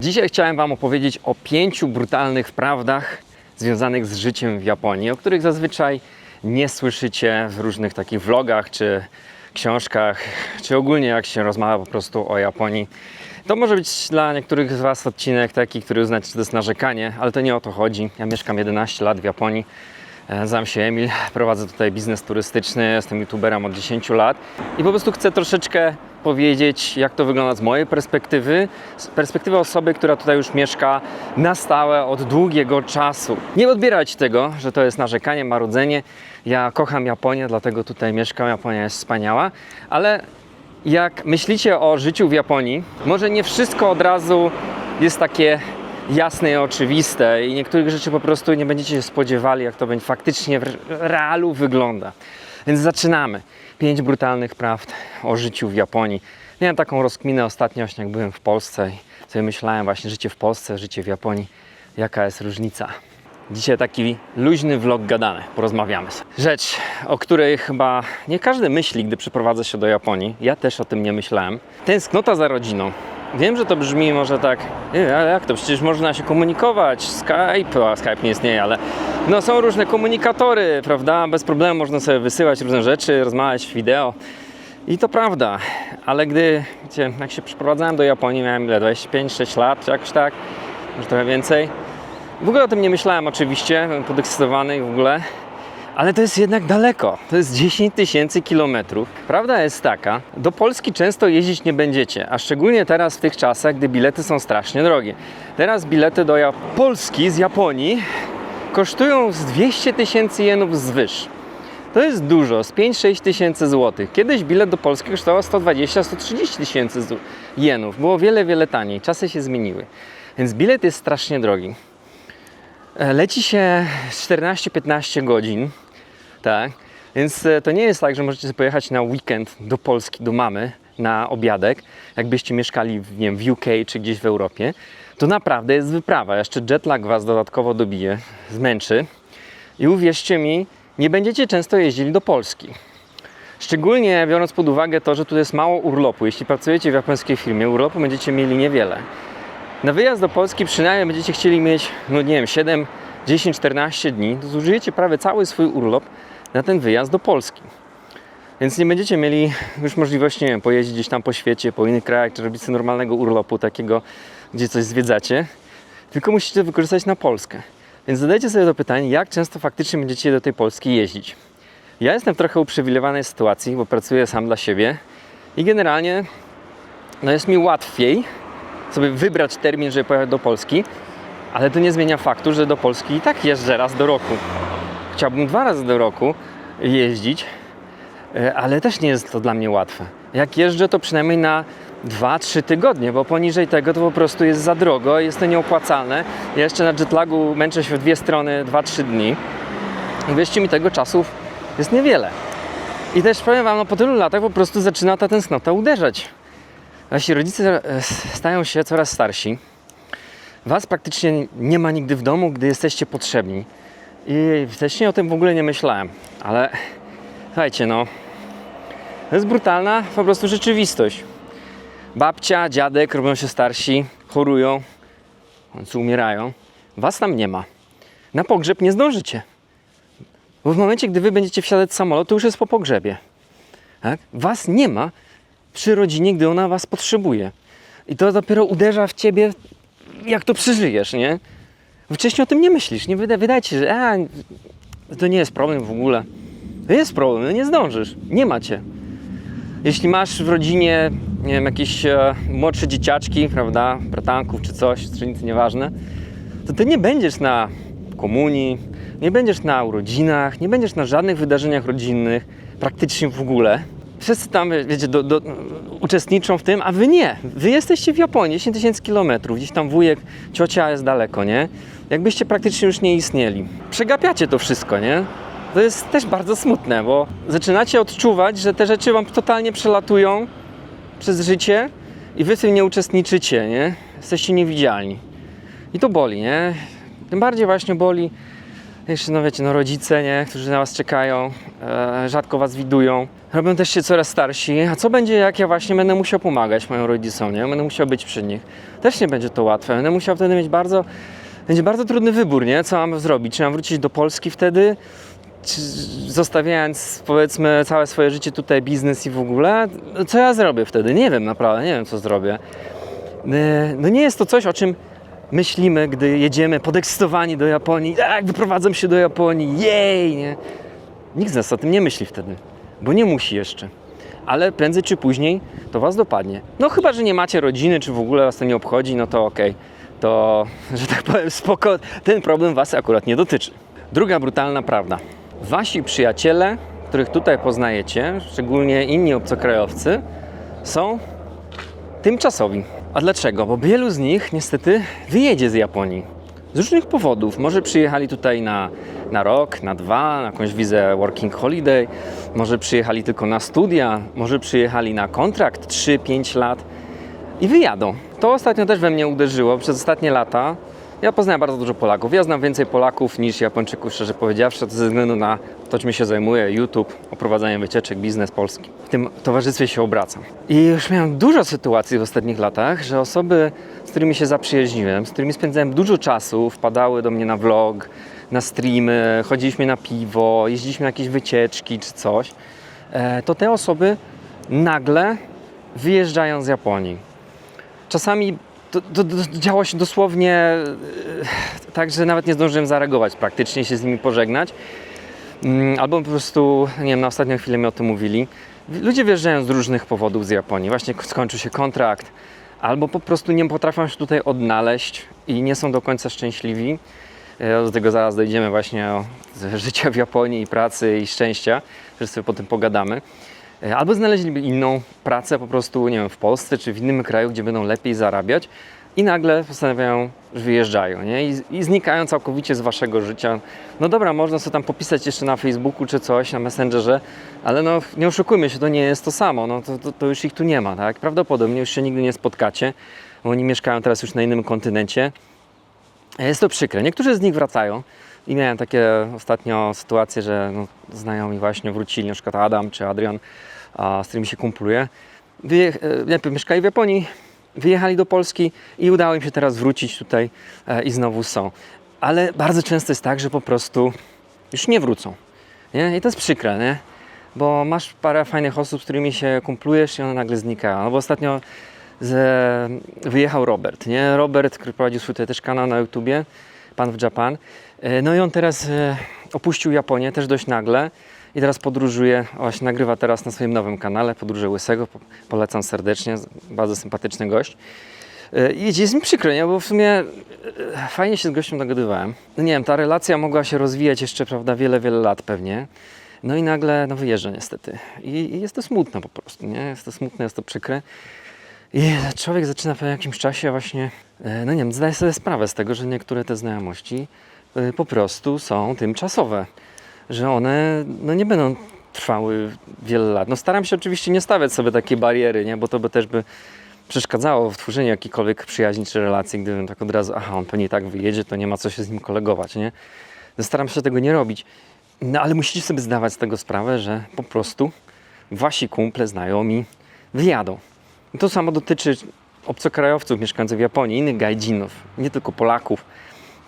Dzisiaj chciałem Wam opowiedzieć o pięciu brutalnych prawdach związanych z życiem w Japonii, o których zazwyczaj nie słyszycie w różnych takich vlogach czy książkach, czy ogólnie jak się rozmawia po prostu o Japonii. To może być dla niektórych z Was odcinek taki, który uznacie, że to jest narzekanie, ale to nie o to chodzi. Ja mieszkam 11 lat w Japonii. E, Nazywam się Emil, prowadzę tutaj biznes turystyczny, jestem youtuberem od 10 lat i po prostu chcę troszeczkę powiedzieć, jak to wygląda z mojej perspektywy, z perspektywy osoby, która tutaj już mieszka na stałe od długiego czasu. Nie odbierać tego, że to jest narzekanie, marudzenie. Ja kocham Japonię, dlatego tutaj mieszkam. Japonia jest wspaniała, ale jak myślicie o życiu w Japonii, może nie wszystko od razu jest takie jasne i oczywiste i niektórych rzeczy po prostu nie będziecie się spodziewali, jak to będzie faktycznie w realu wygląda. Więc zaczynamy. Pięć brutalnych prawd o życiu w Japonii. Miałem taką rozkminę ostatnio, właśnie jak byłem w Polsce i sobie myślałem właśnie życie w Polsce, życie w Japonii, jaka jest różnica. Dzisiaj taki luźny vlog gadany, porozmawiamy sobie. Rzecz, o której chyba nie każdy myśli, gdy przeprowadza się do Japonii. Ja też o tym nie myślałem. Tęsknota za rodziną. Wiem, że to brzmi może tak, "Nie, ale jak to? Przecież można się komunikować, Skype, a Skype nie istnieje, ale no są różne komunikatory, prawda? Bez problemu można sobie wysyłać różne rzeczy, rozmawiać wideo. I to prawda, ale gdy, wiecie, jak się przeprowadzałem do Japonii, miałem ile, 25-6 lat, czy jakoś tak, może trochę więcej. W ogóle o tym nie myślałem oczywiście, byłem podekscytowany w ogóle, ale to jest jednak daleko. To jest 10 tysięcy kilometrów. Prawda jest taka, do Polski często jeździć nie będziecie, a szczególnie teraz w tych czasach, gdy bilety są strasznie drogie. Teraz bilety do Polski z Japonii kosztują z 200 tysięcy jenów zwyż. To jest dużo, z 5-6 tysięcy złotych. Kiedyś bilet do Polski kosztował 120-130 tysięcy jenów. Było wiele, wiele taniej. Czasy się zmieniły. Więc bilet jest strasznie drogi. E, Leci się 14-15 godzin, tak? Więc e, to nie jest tak, że możecie sobie pojechać na weekend do Polski, do mamy, na obiadek, jakbyście mieszkali w, nie wiem, w UK czy gdzieś w Europie. To naprawdę jest wyprawa. Jeszcze jetlag Was dodatkowo dobije, zmęczy. I uwierzcie mi, nie będziecie często jeździli do Polski. Szczególnie biorąc pod uwagę to, że tu jest mało urlopu. Jeśli pracujecie w japońskiej firmie, urlopu będziecie mieli niewiele. Na wyjazd do Polski przynajmniej będziecie chcieli mieć, no nie wiem, 7, 10, 14 dni, to zużyjecie prawie cały swój urlop na ten wyjazd do Polski. Więc nie będziecie mieli już możliwości, nie wiem, pojeździć gdzieś tam po świecie, po innych krajach, czy robić sobie normalnego urlopu takiego, gdzie coś zwiedzacie, tylko musicie wykorzystać na Polskę. Więc zadajcie sobie to pytanie, jak często faktycznie będziecie do tej Polski jeździć. Ja jestem w trochę uprzywilejowanej sytuacji, bo pracuję sam dla siebie i generalnie no jest mi łatwiej sobie wybrać termin, żeby pojechać do Polski, ale to nie zmienia faktu, że do Polski i tak jeżdżę raz do roku. Chciałbym dwa razy do roku jeździć, e, ale też nie jest to dla mnie łatwe. Jak jeżdżę, to przynajmniej na 2-3 tygodnie, bo poniżej tego to po prostu jest za drogo, jest to nieopłacalne. Ja jeszcze na jetlagu męczę się w dwie strony 2-3 dni. Wierzcie mi, tego czasu jest niewiele. I też powiem Wam, no po tylu latach po prostu zaczyna ta tęsknota uderzać. Wasi rodzice e, stają się coraz starsi. Was praktycznie nie ma nigdy w domu, gdy jesteście potrzebni. I wcześniej o tym w ogóle nie myślałem, ale słuchajcie, no, to jest brutalna po prostu rzeczywistość. Babcia, dziadek robią się starsi, chorują, końcu umierają. Was tam nie ma. Na pogrzeb nie zdążycie. Bo w momencie, gdy wy będziecie wsiadać z samolotu, już jest po pogrzebie. Tak? Was nie ma przy rodzinie, gdy ona was potrzebuje. I to dopiero uderza w ciebie, jak to przeżyjesz, nie? Wcześniej o tym nie myślisz, nie wyda, wydaje ci się, że a, to nie jest problem w ogóle. To jest problem, no nie zdążysz, nie macie. Jeśli masz w rodzinie, nie wiem, jakieś e, młodsze dzieciaczki, prawda, bratanków czy coś, strzelnicy, nieważne, to ty nie będziesz na komunii, nie będziesz na urodzinach, nie będziesz na żadnych wydarzeniach rodzinnych, praktycznie w ogóle. Wszyscy tam, wiecie, do, do, uczestniczą w tym, a wy nie. Wy jesteście w Japonii, 10 tysięcy kilometrów, gdzieś tam wujek, ciocia jest daleko, nie? Jakbyście praktycznie już nie istnieli. Przegapiacie to wszystko, nie? To jest też bardzo smutne, bo zaczynacie odczuwać, że te rzeczy wam totalnie przelatują przez życie i wy w tym nie uczestniczycie, nie? Jesteście niewidzialni. I to boli, nie? Tym bardziej właśnie boli jeszcze, no wiecie, no rodzice, nie? Którzy na was czekają, e, rzadko was widują. Robią też się coraz starsi. A co będzie, jak ja właśnie będę musiał pomagać moim rodzicom, nie? Będę musiał być przy nich. Też nie będzie to łatwe. Będę musiał wtedy mieć bardzo, będzie bardzo trudny wybór, nie? Co mam zrobić? Czy mam wrócić do Polski wtedy? Zostawiając, powiedzmy, całe swoje życie tutaj, biznes i w ogóle? Co ja zrobię wtedy? Nie wiem, naprawdę, nie wiem, co zrobię. E, No nie jest to coś, o czym myślimy, gdy jedziemy podekscytowani do Japonii. Tak, wyprowadzam się do Japonii, jej, nie? Nikt z nas o tym nie myśli wtedy, bo nie musi jeszcze. Ale prędzej czy później to was dopadnie. No chyba, że nie macie rodziny, czy w ogóle was to nie obchodzi, no to okej. To, że tak powiem, spoko, ten problem was akurat nie dotyczy. Druga brutalna prawda. Wasi przyjaciele, których tutaj poznajecie, szczególnie inni obcokrajowcy, są tymczasowi. A dlaczego? Bo wielu z nich niestety wyjedzie z Japonii. Z różnych powodów. Może przyjechali tutaj na, na rok, na dwa, na jakąś wizę working holiday, może przyjechali tylko na studia, może przyjechali na kontrakt 3-5 lat i wyjadą. To ostatnio też we mnie uderzyło przez ostatnie lata. Ja poznałem bardzo dużo Polaków. Ja znam więcej Polaków niż Japończyków, szczerze powiedziawszy, to ze względu na to, czym się zajmuję, YouTube, oprowadzanie wycieczek, biznes polski. W tym towarzystwie się obracam. I już miałem dużo sytuacji w ostatnich latach, że osoby, z którymi się zaprzyjaźniłem, z którymi spędzałem dużo czasu, wpadały do mnie na vlog, na streamy, chodziliśmy na piwo, jeździliśmy na jakieś wycieczki czy coś, e, to te osoby nagle wyjeżdżają z Japonii. Czasami to, to, to działo się dosłownie e, tak, że nawet nie zdążyłem zareagować praktycznie, się z nimi pożegnać. Mm, Albo po prostu, nie wiem, na ostatnią chwilę mi o tym mówili. Ludzie wyjeżdżają z różnych powodów z Japonii. Właśnie skończył się kontrakt, albo po prostu nie potrafią się tutaj odnaleźć i nie są do końca szczęśliwi. E, Do tego zaraz dojdziemy właśnie o życia w Japonii i pracy i szczęścia, że sobie po tym pogadamy. E, Albo znaleźliby inną pracę po prostu, nie wiem, w Polsce czy w innym kraju, gdzie będą lepiej zarabiać i nagle postanawiają, że wyjeżdżają, nie? I, I znikają całkowicie z waszego życia. No dobra, można sobie tam popisać jeszcze na Facebooku czy coś, na Messengerze, ale no nie oszukujmy się, to nie jest to samo, no to, to, to już ich tu nie ma, tak? Prawdopodobnie już się nigdy nie spotkacie, bo oni mieszkają teraz już na innym kontynencie. Jest to przykre. Niektórzy z nich wracają. I miałem takie ostatnio sytuacje, że no, znajomi właśnie wrócili, na przykład Adam czy Adrian, a, z którymi się kumpluję. Wyje- e, najpierw mieszkali w Japonii, wyjechali do Polski i udało im się teraz wrócić tutaj e, i znowu są. Ale bardzo często jest tak, że po prostu już nie wrócą. Nie? I to jest przykre, nie? Bo masz parę fajnych osób, z którymi się kumplujesz i one nagle znikają. No bo ostatnio z, wyjechał Robert, nie? Robert, który prowadził swój też kanał na YouTubie, Pan w Japan. E, No i on teraz e, opuścił Japonię też dość nagle i teraz podróżuje, właśnie nagrywa teraz na swoim nowym kanale Podróże Łysego, Po- polecam serdecznie, bardzo sympatyczny gość. E, I jest mi przykro, nie? bo w sumie fajnie się z gościem dogadywałem. No nie wiem, ta relacja mogła się rozwijać jeszcze, prawda, wiele, wiele lat pewnie. No i nagle, no wyjeżdża niestety. I, I jest to smutne po prostu, nie? Jest to smutne, jest to przykre. I człowiek zaczyna po jakimś czasie właśnie, e, no nie wiem, zdaje sobie sprawę z tego, że niektóre te znajomości e, po prostu są tymczasowe. Że one no nie będą trwały wiele lat. No staram się oczywiście nie stawiać sobie takiej bariery, nie? bo to by też by przeszkadzało w tworzeniu jakiejkolwiek przyjaźni czy relacji, gdybym tak od razu, aha, on pewnie i tak wyjedzie, to nie ma co się z nim kolegować, nie? No staram się tego nie robić. No ale musicie sobie zdawać z tego sprawę, że po prostu wasi kumple, znajomi wyjadą. To samo dotyczy obcokrajowców mieszkających w Japonii, innych gajdzinów, nie tylko Polaków.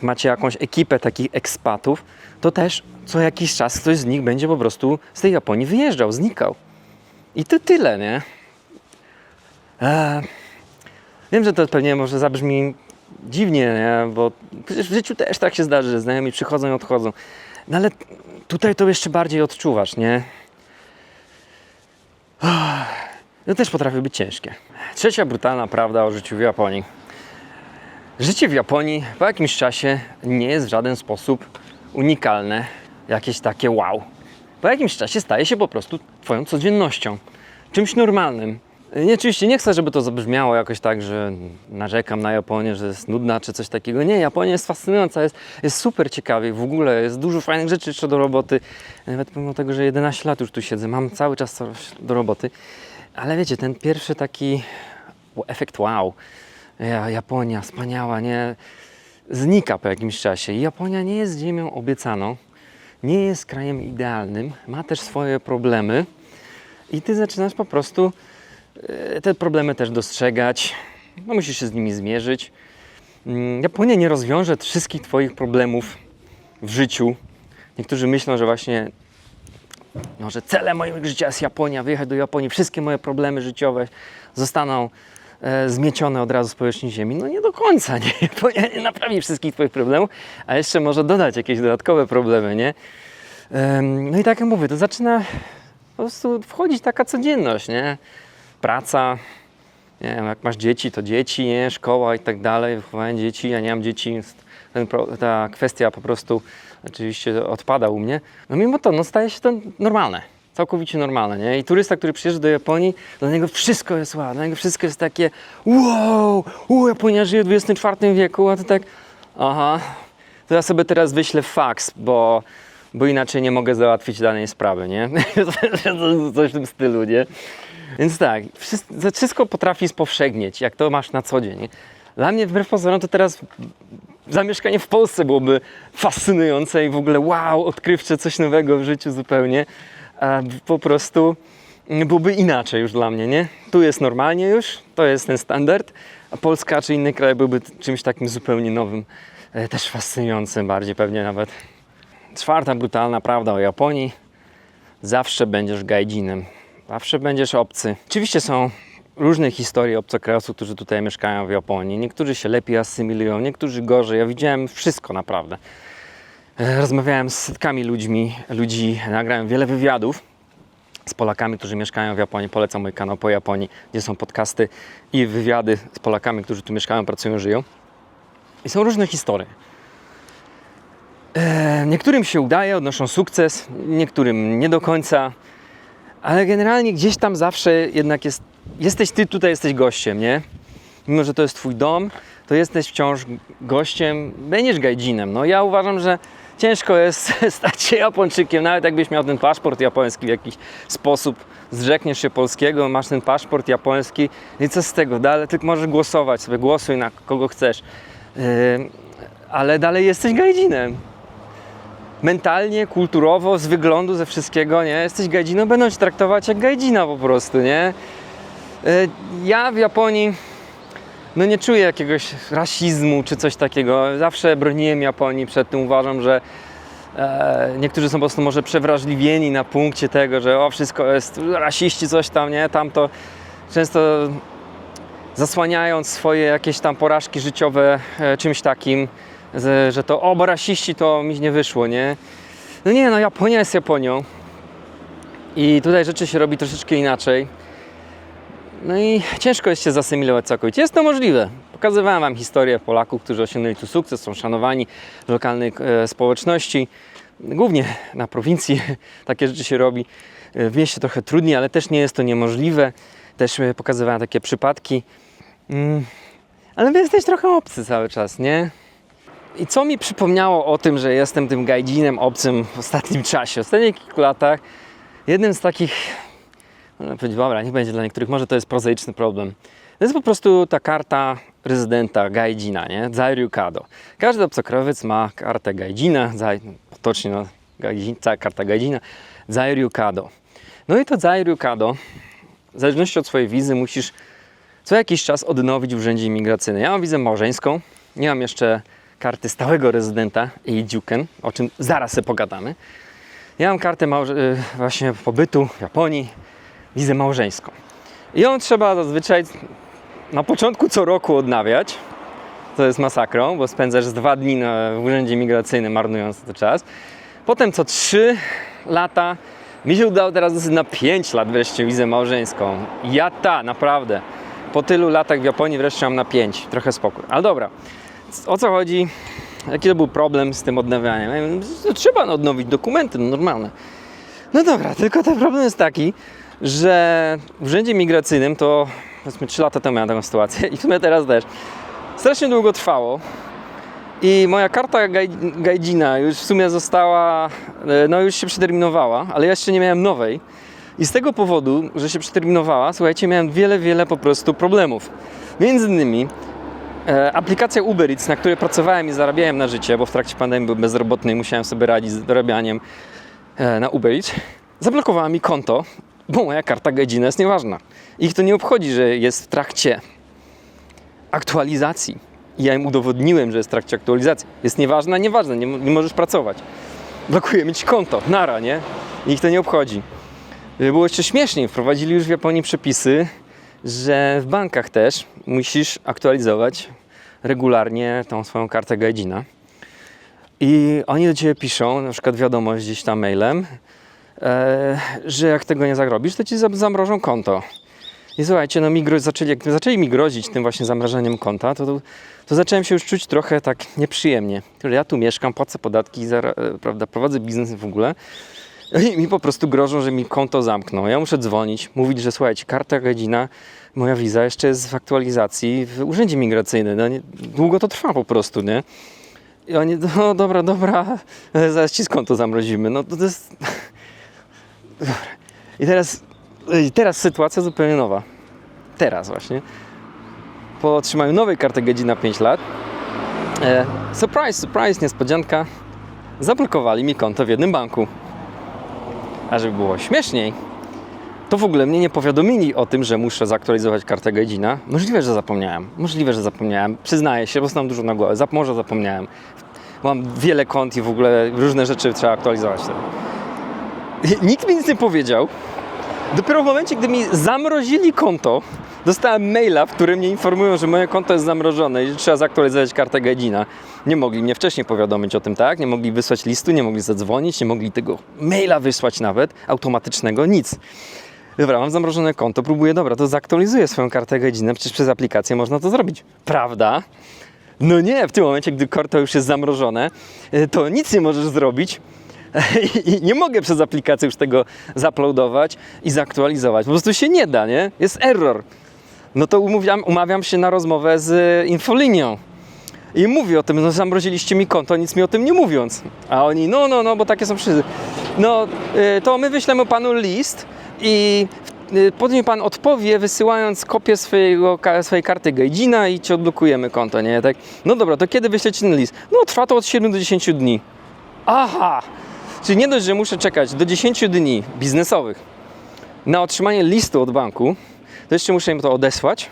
Macie jakąś ekipę takich ekspatów, to też co jakiś czas ktoś z nich będzie po prostu z tej Japonii wyjeżdżał, znikał. I to tyle, nie? Eee, wiem, że to pewnie może zabrzmi dziwnie, nie? bo przecież w życiu też tak się zdarzy, że znajomi przychodzą i odchodzą. No ale tutaj to jeszcze bardziej odczuwasz, nie? No też potrafi być ciężkie. Trzecia brutalna prawda o życiu w Japonii. Życie w Japonii po jakimś czasie nie jest w żaden sposób unikalne, jakieś takie wow. Po jakimś czasie staje się po prostu Twoją codziennością, czymś normalnym. Nie, oczywiście nie chcę, żeby to zabrzmiało jakoś tak, że narzekam na Japonię, że jest nudna czy coś takiego. Nie, Japonia jest fascynująca, jest, jest super ciekawie w ogóle, jest dużo fajnych rzeczy jeszcze do roboty. Nawet pomimo tego, że 11 lat już tu siedzę, mam cały czas coś do roboty. Ale wiecie, ten pierwszy taki efekt wow, ja, Japonia wspaniała, nie? Znika po jakimś czasie. Japonia nie jest ziemią obiecaną, nie jest krajem idealnym, ma też swoje problemy. I ty zaczynasz po prostu e, te problemy też dostrzegać. No, musisz się z nimi zmierzyć. Mm, Japonia nie rozwiąże wszystkich Twoich problemów w życiu. Niektórzy myślą, że właśnie no, że celem mojego życia jest Japonia, wyjechać do Japonii, wszystkie moje problemy życiowe zostaną e, zmiecione od razu z powierzchni ziemi. No nie do końca, nie? Japonia nie naprawi wszystkich Twoich problemów, a jeszcze może dodać jakieś dodatkowe problemy, nie? No i tak jak mówię, to zaczyna po prostu wchodzić taka codzienność, nie? Praca, nie wiem, jak masz dzieci, to dzieci, nie? Szkoła i tak dalej, wychowanie dzieci, ja nie mam dzieci, ten, ta kwestia po prostu oczywiście odpada u mnie. No mimo to, no staje się to normalne, całkowicie normalne, nie? I turysta, który przyjeżdża do Japonii, dla niego wszystko jest wow, dla niego wszystko jest takie wow, u, Japonia żyje w XXIV wieku, a to tak, aha, to ja sobie teraz wyślę faks, bo, bo inaczej nie mogę załatwić danej sprawy, nie? Coś w tym stylu, nie? Więc tak, wszystko, potrafi spowszegnieć, jak to masz na co dzień. Dla mnie wbrew pozorom to teraz zamieszkanie w Polsce byłoby fascynujące i w ogóle wow, odkrywcze, coś nowego w życiu zupełnie. Po prostu byłoby inaczej już dla mnie, nie? Tu jest normalnie już, to jest ten standard, a Polska czy inny kraj byłby czymś takim zupełnie nowym, e, też fascynującym bardziej pewnie nawet. Czwarta brutalna prawda o Japonii. Zawsze będziesz gajdzinem. Zawsze będziesz obcy. Oczywiście są różne historie obcokrajowców, którzy tutaj mieszkają w Japonii. Niektórzy się lepiej asymilują, niektórzy gorzej. Ja widziałem wszystko naprawdę. Rozmawiałem z setkami ludźmi, ludzi, nagrałem wiele wywiadów z Polakami, którzy mieszkają w Japonii. Polecam mój kanał po Japonii, gdzie są podcasty i wywiady z Polakami, którzy tu mieszkają, pracują, żyją. I są różne historie. E, Niektórym się udaje, odnoszą sukces, niektórym nie do końca, ale generalnie gdzieś tam zawsze jednak jest, jesteś ty tutaj, jesteś gościem, nie? Mimo, że to jest twój dom, to jesteś wciąż gościem, będziesz gajdzinem. No ja uważam, że ciężko jest stać się Japończykiem, nawet jakbyś miał ten paszport japoński w jakiś sposób, zrzekniesz się polskiego, masz ten paszport japoński i co z tego, dalej tylko możesz głosować sobie, głosuj na kogo chcesz, Yy, ale dalej jesteś gajdzinem mentalnie, kulturowo, z wyglądu, ze wszystkiego, nie? Jesteś gajdziną, będą cię traktować jak gajdzina po prostu, nie? E, Ja w Japonii no nie czuję jakiegoś rasizmu czy coś takiego. Zawsze broniłem Japonii przed tym. Uważam, że e, niektórzy są po prostu może przewrażliwieni na punkcie tego, że o wszystko jest rasiści, coś tam, nie? Tamto często zasłaniając swoje jakieś tam porażki życiowe e, czymś takim, że, to o, bo rasiści to mi nie wyszło, nie? No nie, no Japonia jest Japonią i tutaj rzeczy się robi troszeczkę inaczej. No i ciężko jest się zasymilować całkowicie. Jest to możliwe. Pokazywałem Wam historię Polaków, którzy osiągnęli tu sukces, są szanowani w lokalnej e, społeczności. Głównie na prowincji takie rzeczy się robi. E, W mieście trochę trudniej, ale też nie jest to niemożliwe. Też e, pokazywałem takie przypadki. Mm, Ale wy jesteś trochę obcy cały czas, nie? I co mi przypomniało o tym, że jestem tym gajdzinem obcym w ostatnim czasie, w ostatnich kilku latach, jednym z takich, no powiedzieć, dobra, nie będzie dla niektórych, może to jest prozaiczny problem. To jest po prostu ta karta rezydenta gajdzina, nie? Zairyu Kado. Każdy obcokrajowiec ma kartę gajdzina, zaj, potocznie no, cała karta gajdzina, Zairyu Kado. No i to Zairyu Kado, w zależności od swojej wizy, musisz co jakiś czas odnowić w urzędzie imigracyjnym. Ja mam wizę małżeńską, nie mam jeszcze karty stałego rezydenta i o czym zaraz sobie pogadamy. Ja mam kartę y, właśnie pobytu w Japonii, wizę małżeńską. I ją trzeba zazwyczaj na początku co roku odnawiać. To jest masakrą, bo spędzasz dwa dni na, w urzędzie imigracyjnym, marnując ten czas. Potem co trzy lata. Mi się udało teraz na 5 lat wreszcie wizę małżeńską. Ja ta, naprawdę. Po tylu latach w Japonii wreszcie mam na 5. Trochę spokój. Ale dobra. O co chodzi? Jaki to był problem z tym odnawianiem? No, Trzeba odnowić dokumenty, no normalne. No dobra, tylko ten problem jest taki, że w urzędzie migracyjnym to powiedzmy 3 lata temu miałem taką sytuację i w sumie teraz też. Strasznie długo trwało i moja karta gaj, gajdzina już w sumie została, e, no już się przeterminowała, ale ja jeszcze nie miałem nowej. I z tego powodu, że się przeterminowała, słuchajcie, miałem wiele, wiele po prostu problemów. Między innymi E, aplikacja Uber Eats, na której pracowałem i zarabiałem na życie, bo w trakcie pandemii byłem bezrobotny i musiałem sobie radzić z zarabianiem e, na Uber Eats, zablokowała mi konto bo moja karta godzina jest nieważna. Ich to nie obchodzi, że jest w trakcie aktualizacji. Ja im udowodniłem, że jest w trakcie aktualizacji. Jest nieważna, nieważne, nie, nie możesz pracować. Blokujemy ci konto, nara, nie? I ich to nie obchodzi. Żeby było jeszcze śmieszniej, wprowadzili już w Japonii przepisy, że w bankach też musisz aktualizować regularnie tą swoją kartę Gaijina. I oni do ciebie piszą, na przykład wiadomość gdzieś tam mailem, że jak tego nie zarobisz, to ci zam- zamrożą konto. I słuchajcie, no mi gro- zaczęli, jak zaczęli mi grozić tym właśnie zamrażaniem konta, to, to, to zacząłem się już czuć trochę tak nieprzyjemnie. Ja tu mieszkam, płacę podatki, e, prawda, prowadzę biznes w ogóle. I mi po prostu grożą, że mi konto zamkną. Ja muszę dzwonić, mówić, że słuchajcie, karta godzina, moja wiza jeszcze jest w aktualizacji w urzędzie migracyjnym. No, nie, długo to trwa po prostu, nie? I oni, no dobra, dobra, e, zaraz ci konto zamrozimy. No to, to jest... Dobra. I teraz, teraz sytuacja zupełnie nowa. Teraz właśnie. Po otrzymaniu nowej karty godzina 5 lat, e, surprise, surprise, niespodzianka, zablokowali mi konto w jednym banku. A żeby było śmieszniej, to w ogóle mnie nie powiadomili o tym, że muszę zaktualizować kartę godzina. Możliwe, że zapomniałem. Możliwe, że zapomniałem. Przyznaję się, bo znam dużo na głowę. Zap, może zapomniałem. Mam wiele kont i w ogóle różne rzeczy trzeba aktualizować. Nikt mi nic nie powiedział. Dopiero w momencie, gdy mi zamrozili konto, dostałem maila, w którym mnie informują, że moje konto jest zamrożone i że trzeba zaktualizować kartę Gadzina. Nie mogli mnie wcześniej powiadomić o tym, tak? Nie mogli wysłać listu, nie mogli zadzwonić, nie mogli tego maila wysłać nawet, automatycznego, nic. Dobra, mam zamrożone konto, próbuję, dobra, to zaktualizuję swoją kartę Gadzina, przecież przez aplikację można to zrobić. Prawda? No nie, w tym momencie, gdy konto już jest zamrożone, y, to nic nie możesz zrobić. I nie mogę przez aplikację już tego zaploadować i zaktualizować. Po prostu się nie da, nie? Jest error. No to umówiam, umawiam się na rozmowę z infolinią. I mówię o tym, no zamroziliście mi konto, nic mi o tym nie mówiąc. A oni, no, no, no, bo takie są wszyscy. No, y, to my wyślemy panu list i y, potem pan odpowie, wysyłając kopię swojego, swojej karty Gajdzina i ci odblokujemy konto, nie? Tak, no dobra, to kiedy wyślecie ten list? No, trwa to od 7 do 10 dni. Aha! Czyli nie dość, że muszę czekać do 10 dni biznesowych na otrzymanie listu od banku, to jeszcze muszę im to odesłać.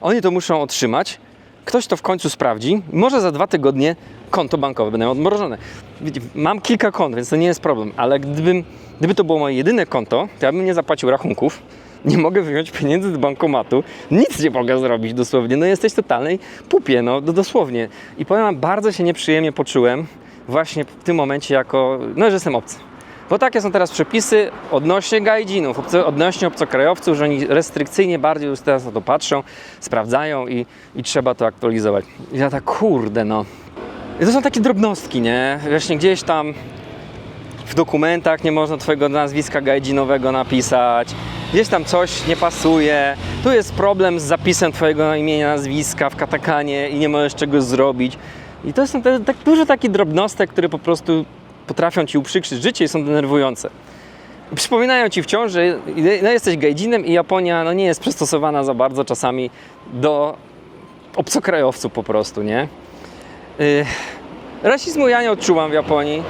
Oni to muszą otrzymać. Ktoś to w końcu sprawdzi. Może za dwa tygodnie konto bankowe miał odmrożone. Mam kilka kont, więc to nie jest problem, ale gdybym, gdyby to było moje jedyne konto, to ja bym nie zapłacił rachunków. Nie mogę wyjąć pieniędzy z bankomatu, nic nie mogę zrobić dosłownie. No jesteś totalnej pupie, no do- dosłownie. I powiem wam, bardzo się nieprzyjemnie poczułem właśnie w tym momencie jako, no że jestem obcy. Bo takie są teraz przepisy odnośnie gajdzinów, odnośnie obcokrajowców, że oni restrykcyjnie bardziej już teraz na to patrzą, sprawdzają i, i trzeba to aktualizować. I ja tak, kurde no. I to są takie drobnostki, nie? Właśnie gdzieś tam w dokumentach nie można twojego nazwiska gajdzinowego napisać, gdzieś tam coś nie pasuje, tu jest problem z zapisem twojego imienia, nazwiska w katakanie i nie możesz czegoś zrobić. I to są te, tak dużo takich drobnostek, które po prostu potrafią ci uprzykrzyć życie i są denerwujące. Przypominają ci wciąż, że no, jesteś gejdzinem i Japonia no, nie jest przystosowana za bardzo czasami do obcokrajowców po prostu, nie? Yy, rasizmu ja nie odczuwam w Japonii.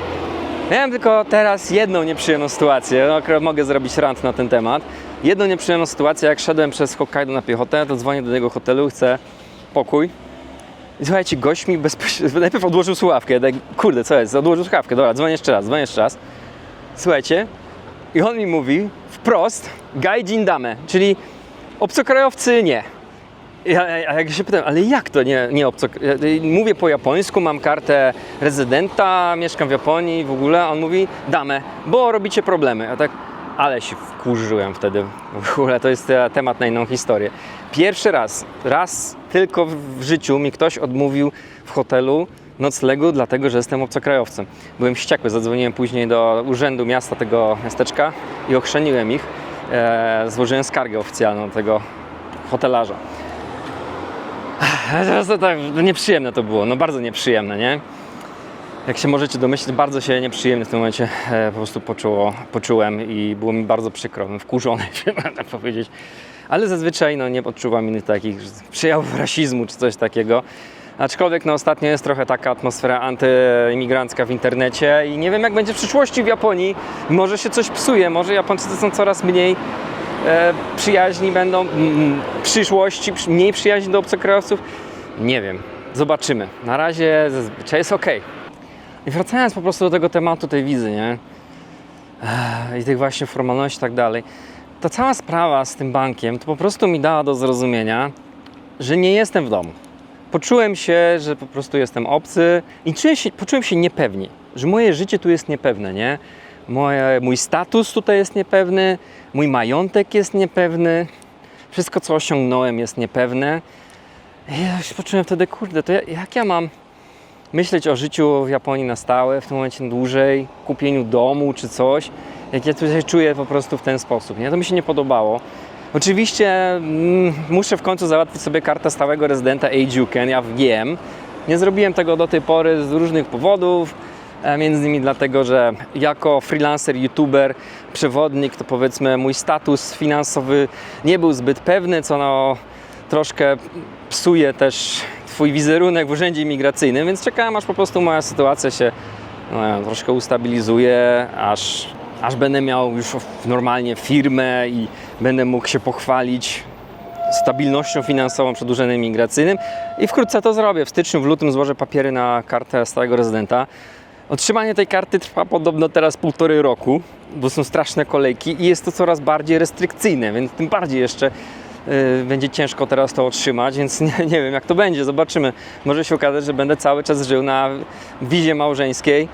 Miałem tylko teraz jedną nieprzyjemną sytuację. No, akurat mogę zrobić rant na ten temat. Jedną nieprzyjemną sytuację, jak szedłem przez Hokkaido na piechotę, to dzwonię do tego hotelu, chcę pokój. I słuchajcie, gość mi bezpośrednio, najpierw odłożył słuchawkę, tak, kurde, co jest, odłożył słuchawkę, dobra, dzwonię jeszcze raz, dzwonię jeszcze raz. Słuchajcie, i on mi mówi wprost, gaijin dame, czyli obcokrajowcy nie. Ja, a jak się pytam, ale jak to nie, nie Mówię po japońsku, mam kartę rezydenta, mieszkam w Japonii w ogóle, a on mówi dame, bo robicie problemy. Ja tak, ale się wkurzyłem wtedy. W ogóle to jest temat na inną historię. Pierwszy raz, raz tylko w- życiu mi ktoś odmówił w hotelu noclegu, dlatego że jestem obcokrajowcem. Byłem wściekły, zadzwoniłem później do urzędu miasta tego miasteczka i ochrzeniłem ich. E, złożyłem skargę oficjalną tego hotelarza. To tak nieprzyjemne to było, no bardzo nieprzyjemne, nie? Jak się możecie domyślić, bardzo się nieprzyjemnie w tym momencie e, po prostu poczuło, poczułem i było mi bardzo przykro, wkurzony, można powiedzieć. Ale zazwyczaj no, nie odczuwam innych takich przejawów rasizmu czy coś takiego. Aczkolwiek no, ostatnio jest trochę taka atmosfera antyimigrancka w internecie i nie wiem jak będzie w przyszłości w Japonii. Może się coś psuje, może Japończycy są coraz mniej e, przyjaźni będą, w przyszłości przy- mniej przyjaźni do obcokrajowców. Nie wiem, zobaczymy. Na razie zazwyczaj jest ok. I wracając po prostu do tego tematu tej wizy, nie? I tych właśnie formalności i tak dalej. Ta cała sprawa z tym bankiem to po prostu mi dała do zrozumienia, że nie jestem w domu. Poczułem się, że po prostu jestem obcy i czułem się, poczułem się niepewnie, że moje życie tu jest niepewne, nie? Moje, mój status tutaj jest niepewny, mój majątek jest niepewny, wszystko co osiągnąłem jest niepewne. I ja się poczułem wtedy, kurde, to ja, jak ja mam myśleć o życiu w Japonii na stałe, w tym momencie dłużej, kupieniu domu czy coś, jak ja tutaj czuję po prostu w ten sposób. Nie? To mi się nie podobało. Oczywiście mm, muszę w końcu załatwić sobie kartę stałego rezydenta Eijuken, ja wiem. Nie zrobiłem tego do tej pory z różnych powodów, e, między innymi dlatego, że jako freelancer, youtuber, przewodnik, to powiedzmy mój status finansowy nie był zbyt pewny, co no troszkę psuje też Twój wizerunek w urzędzie imigracyjnym, więc czekałem aż po prostu moja sytuacja się no, troszkę ustabilizuje, aż, aż będę miał już normalnie firmę i będę mógł się pochwalić stabilnością finansową przed urzędem imigracyjnym i wkrótce to zrobię. W styczniu, w lutym złożę papiery na kartę stałego rezydenta. Otrzymanie tej karty trwa podobno teraz półtorej roku, bo są straszne kolejki i jest to coraz bardziej restrykcyjne, więc tym bardziej jeszcze y, będzie ciężko teraz to otrzymać, więc nie, nie wiem jak to będzie, zobaczymy. Może się okazać, że będę cały czas żył na wizie małżeńskiej.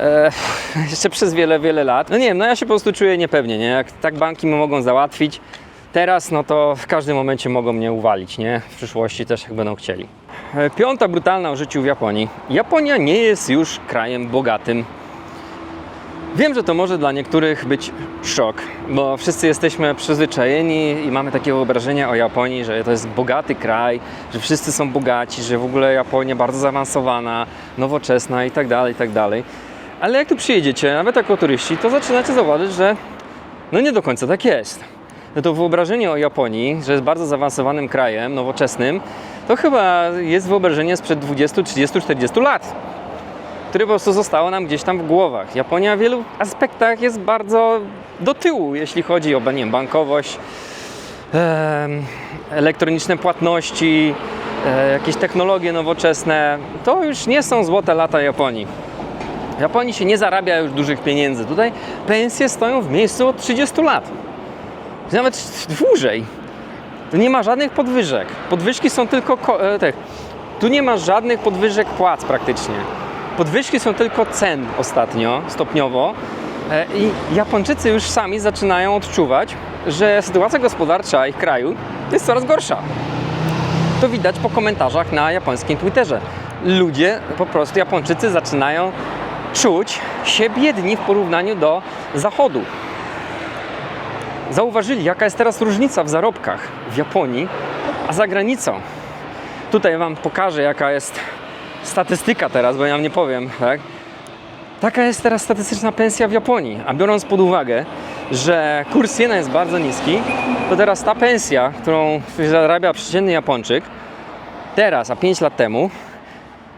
E, jeszcze przez wiele, wiele lat. No nie wiem, no ja się po prostu czuję niepewnie, nie? Jak tak banki mi mogą załatwić, teraz no to w każdym momencie mogą mnie uwalić, nie? W przyszłości też jak będą chcieli. E, Piąta brutalna o życiu w Japonii. Japonia nie jest już krajem bogatym. Wiem, że to może dla niektórych być szok, bo wszyscy jesteśmy przyzwyczajeni i mamy takie wyobrażenie o Japonii, że to jest bogaty kraj, że wszyscy są bogaci, że w ogóle Japonia bardzo zaawansowana, nowoczesna i tak dalej, i tak dalej. Ale jak tu przyjedziecie, nawet jako turyści, to zaczynacie zauważyć, że no nie do końca tak jest. No to wyobrażenie o Japonii, że jest bardzo zaawansowanym krajem, nowoczesnym, to chyba jest wyobrażenie sprzed 20, 30, 40 lat które po prostu zostało nam gdzieś tam w głowach. Japonia w wielu aspektach jest bardzo do tyłu, jeśli chodzi o nie wiem, bankowość, elektroniczne płatności, e, jakieś technologie nowoczesne. To już nie są złote lata Japonii. W Japonii się nie zarabia już dużych pieniędzy. Tutaj pensje stoją w miejscu od 30 lat. Nawet dłużej. Tu nie ma żadnych podwyżek. Podwyżki są tylko ko- tych. Tu nie ma żadnych podwyżek płac praktycznie. Podwyżki są tylko cen ostatnio, stopniowo. E, I Japończycy już sami zaczynają odczuwać, że sytuacja gospodarcza ich kraju jest coraz gorsza. To widać po komentarzach na japońskim Twitterze. Ludzie, po prostu Japończycy zaczynają czuć się biedni w porównaniu do Zachodu. Zauważyli, jaka jest teraz różnica w zarobkach w Japonii, a za granicą. Tutaj Wam pokażę, jaka jest statystyka teraz, bo ja nie powiem, tak? Taka jest teraz statystyczna pensja w Japonii, a biorąc pod uwagę, że kurs jena jest bardzo niski, to teraz ta pensja, którą zarabia przeciętny Japończyk, teraz, a 5 lat temu,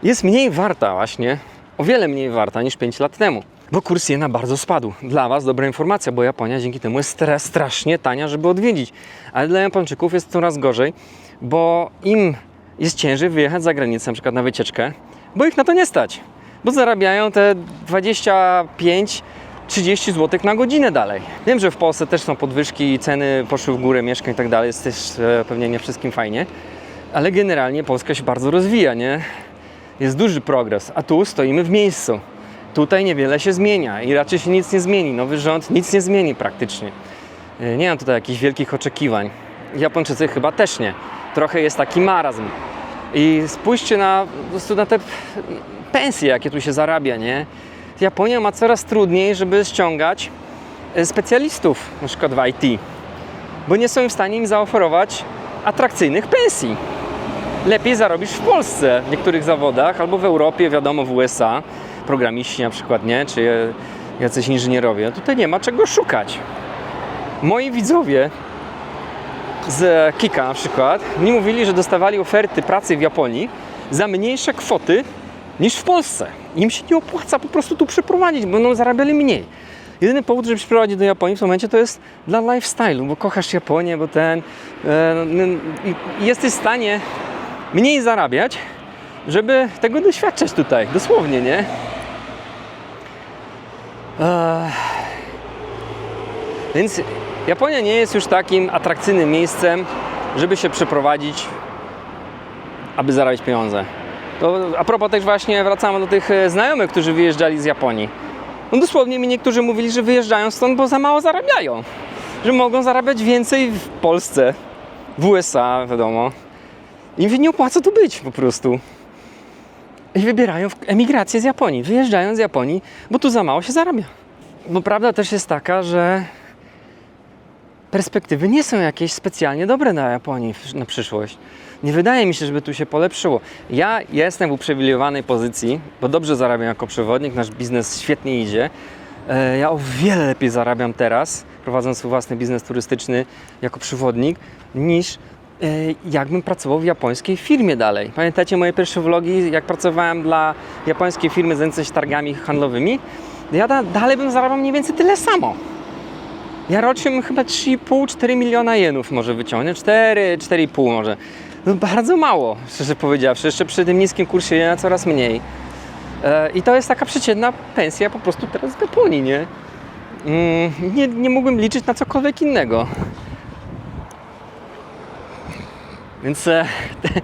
jest mniej warta właśnie, o wiele mniej warta niż 5 lat temu. Bo kurs jena bardzo spadł. Dla Was dobra informacja, bo Japonia dzięki temu jest teraz strasznie tania, żeby odwiedzić. Ale dla Japończyków jest coraz gorzej, bo im jest ciężej wyjechać za granicę, na przykład na wycieczkę, bo ich na to nie stać. Bo zarabiają te 25 30 zł na godzinę dalej. Wiem, że w Polsce też są podwyżki ceny poszły w górę mieszkań i tak dalej, jest też e, pewnie nie wszystkim fajnie, ale generalnie Polska się bardzo rozwija, nie? Jest duży progres, a tu stoimy w miejscu. Tutaj niewiele się zmienia i raczej się nic nie zmieni. Nowy rząd nic nie zmieni praktycznie. E, Nie mam tutaj jakichś wielkich oczekiwań. Japończycy chyba też nie. Trochę jest taki marazm. I spójrzcie na, na te pensje, jakie tu się zarabia, nie? Japonia ma coraz trudniej, żeby ściągać e, specjalistów, na przykład w IT, bo nie są w stanie im zaoferować atrakcyjnych pensji. Lepiej zarobisz w Polsce w niektórych zawodach, albo w Europie, wiadomo, w USA, programiści na przykład, nie? Czy jacyś inżynierowie. Tutaj nie ma czego szukać. Moi widzowie z Kika na przykład mi mówili, że dostawali oferty pracy w Japonii za mniejsze kwoty niż w Polsce. Im się nie opłaca po prostu tu przeprowadzić, bo będą zarabiali mniej. Jedyny powód, żeby przyprowadzić do Japonii w tym momencie to jest dla lifestyle'u, bo kochasz Japonię, bo ten e, no, jesteś w stanie mniej zarabiać, żeby tego doświadczać tutaj, dosłownie, nie? Eee, więc Japonia nie jest już takim atrakcyjnym miejscem, żeby się przeprowadzić, aby zarabiać pieniądze. To a propos też właśnie wracamy do tych e, znajomych, którzy wyjeżdżali z Japonii. No dosłownie mi niektórzy mówili, że wyjeżdżają stąd, bo za mało zarabiają. Że mogą zarabiać więcej w Polsce, w USA, wiadomo. Im się nie opłaca tu być po prostu. I wybierają emigrację z Japonii, wyjeżdżają z Japonii, bo tu za mało się zarabia. Bo prawda też jest taka, że perspektywy nie są jakieś specjalnie dobre na Japonii na przyszłość. Nie wydaje mi się, żeby tu się polepszyło. Ja jestem w uprzywilejowanej pozycji, bo dobrze zarabiam jako przewodnik, nasz biznes świetnie idzie. E, Ja o wiele lepiej zarabiam teraz, prowadząc swój własny biznes turystyczny jako przewodnik, niż jakbym pracował w japońskiej firmie dalej. Pamiętacie moje pierwsze vlogi, jak pracowałem dla japońskiej firmy zajmującej się targami handlowymi? Ja da, dalej bym zarabiał mniej więcej tyle samo. Ja rocznie bym chyba 3,5-4 miliona jenów może wyciągnąć, 4, 4,5 może. No bardzo mało, szczerze powiedziawszy. Jeszcze przy tym niskim kursie jena coraz mniej. E, I to jest taka przeciętna pensja po prostu teraz w Japonii, nie? Mm, nie, nie mógłbym liczyć na cokolwiek innego. Więc e,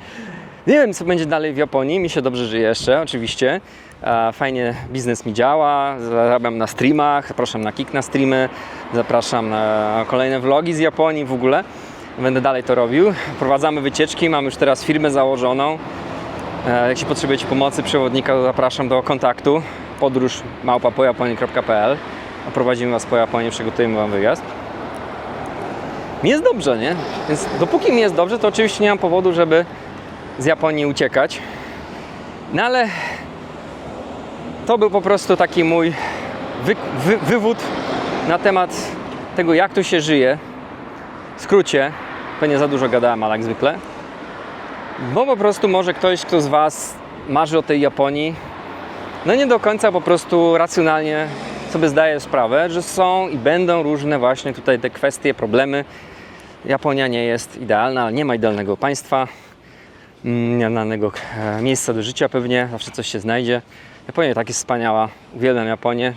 nie wiem, co będzie dalej w Japonii. Mi się dobrze żyje jeszcze, oczywiście. E, Fajnie biznes mi działa, zarabiam na streamach, zapraszam na Kik na streamy, zapraszam na kolejne vlogi z Japonii w ogóle. Będę dalej to robił. Prowadzamy wycieczki, mam już teraz firmę założoną. E, Jeśli potrzebujecie pomocy przewodnika, to zapraszam do kontaktu podróż małpa.pojaponii.pl Oprowadzimy Was po Japonii, przygotujemy Wam wyjazd. Mi jest dobrze, nie? Więc dopóki mi jest dobrze, to oczywiście nie mam powodu, żeby z Japonii uciekać. No ale to był po prostu taki mój wy, wy, wywód na temat tego, jak tu się żyje. W skrócie, pewnie za dużo gadałem, ale jak zwykle. Bo po prostu może ktoś, kto z Was marzy o tej Japonii, no nie do końca po prostu racjonalnie sobie zdaje sprawę, że są i będą różne właśnie tutaj te kwestie, problemy. Japonia nie jest idealna, nie ma idealnego państwa, mm, idealnego e, miejsca do życia pewnie, zawsze coś się znajdzie. Japonia tak jest wspaniała, uwielbiam Japonię,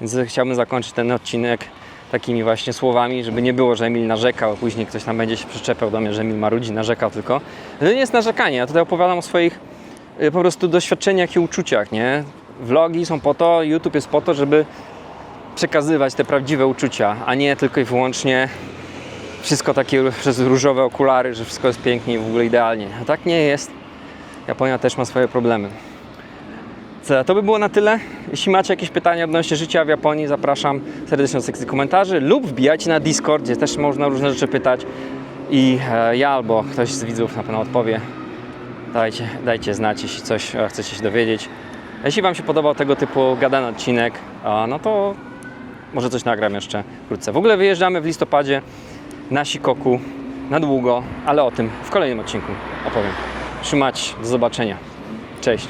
więc chciałbym zakończyć ten odcinek takimi właśnie słowami, żeby nie było, że Emil narzekał, a później ktoś tam będzie się przyczepiał do mnie, że Emil marudzi, narzekał tylko. To nie jest narzekanie, ja tutaj opowiadam o swoich y, po prostu doświadczeniach i uczuciach, nie? Vlogi są po to, YouTube jest po to, żeby przekazywać te prawdziwe uczucia, a nie tylko i wyłącznie wszystko takie przez różowe okulary, że wszystko jest pięknie i w ogóle idealnie. A tak nie jest. Japonia też ma swoje problemy. Co, to by było na tyle. Jeśli macie jakieś pytania odnośnie życia w Japonii, zapraszam serdecznie do sekcji komentarzy lub wbijajcie na Discord, gdzie też można różne rzeczy pytać i e, ja albo ktoś z widzów na pewno odpowie. Dajcie, dajcie znać, jeśli coś e, chcecie się dowiedzieć. Jeśli Wam się podobał tego typu gadany odcinek, a, no to może coś nagram jeszcze wkrótce. W ogóle wyjeżdżamy w listopadzie na Sikoku na długo, ale o tym w kolejnym odcinku opowiem. Trzymać, do zobaczenia. Cześć.